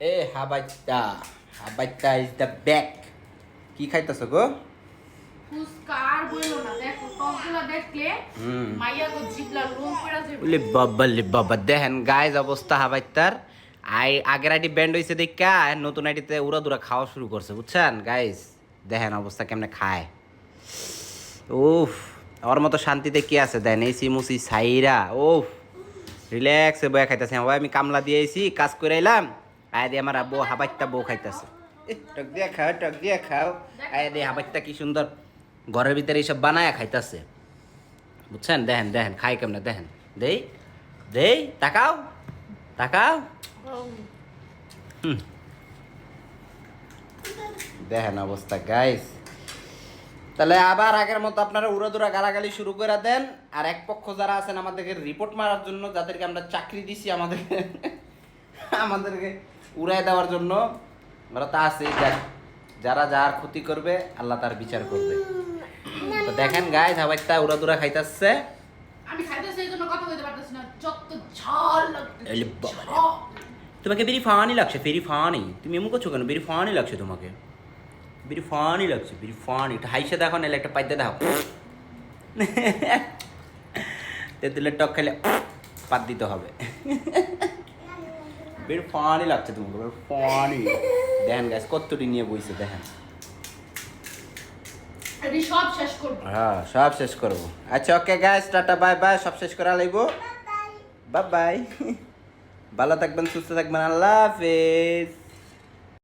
এ হাবাইতা হাবাইতা is the back কি খাইতেছ গো? ফুচকা আর বইলো না দেখো টকগুলা দেখলে মাইয়া গো জিবলা লোম পড়া যাবে বলে বাবা লে বাবা দেখেন গাইজ অবস্থা হাবাইতার আই আগের আইডি ব্যান্ড দেখা আর নতুন আইডিতে উড়া দুরা খাওয়া শুরু করছে বুঝছেন? গাইজ দেখেন অবস্থা কেমনে খায়। উফ ওর মতো শান্তিতে কি আছে? দেন এসি মুসি সাইরা উফ। রিল্যাক্সে বয়ে খাইতেছে। ভাই আমি কামলা দিয়ে এসি কাজ করে এলাম। আয় দিয়ে আমার বউ হাবাইতা বউ খাইতেছে। টক দিয়ে খাও, টক দিয়ে খাও। আয় দিয়ে হাবাইতা কি সুন্দর। ঘরের ভিতরে এইসব বানায় খাইতেছে। বুঝছেন? দেখেন দেখেন খাই কেমনে, দেখেন। দেই দেই, তাকাও তাকাও। দেখেন অবস্থা গাইস তাহলে আবার আগের মতো আপনারা উড়াদুরা গালাগালি শুরু করে দেন। আর এক পক্ষ যারা আছেন আমাদেরকে রিপোর্ট মারার জন্য, যাদেরকে আমরা চাকরি দিছি আমাদের আমাদেরকে উড়াই দেওয়ার জন্য ওরা তা আছে যারা যার ক্ষতি করবে আল্লাহ তার বিচার করবে। তো দেখেন গায়ে ধাবাইতা উড়াদুরা খাইতাছে। আমি খাইতে সেই জন্য কথা বলতে পারতেছি না। যত ঝাল লাগছে এলে বাবা রে। ঝাল। তোমাকে বেরি ফানি লাগছে ভেরি ফানি। তুমি এমন করছ কেন? ভেরি ফানি লাগছে তোমাকে। ভেরি ফানি লাগছে ভেরি ফানি। একটা হাইসে দেখো নাহলে একটা পাইতে দেখো তেঁতুলের টক খেলে পাত দিতে হবে। বের ফানি লাগছে তোমাকে বের ফানি। দেখেন গাছ কতটি নিয়ে বইছে দেখেন। শেষ হ্যাঁ সব শেষ করব। আচ্ছা okay guys tata bye bye সব শেষ করা লাগবো। বাই বাই ভালো থাকবেন সুস্থ থাকবেন আল্লাহ হাফেজ।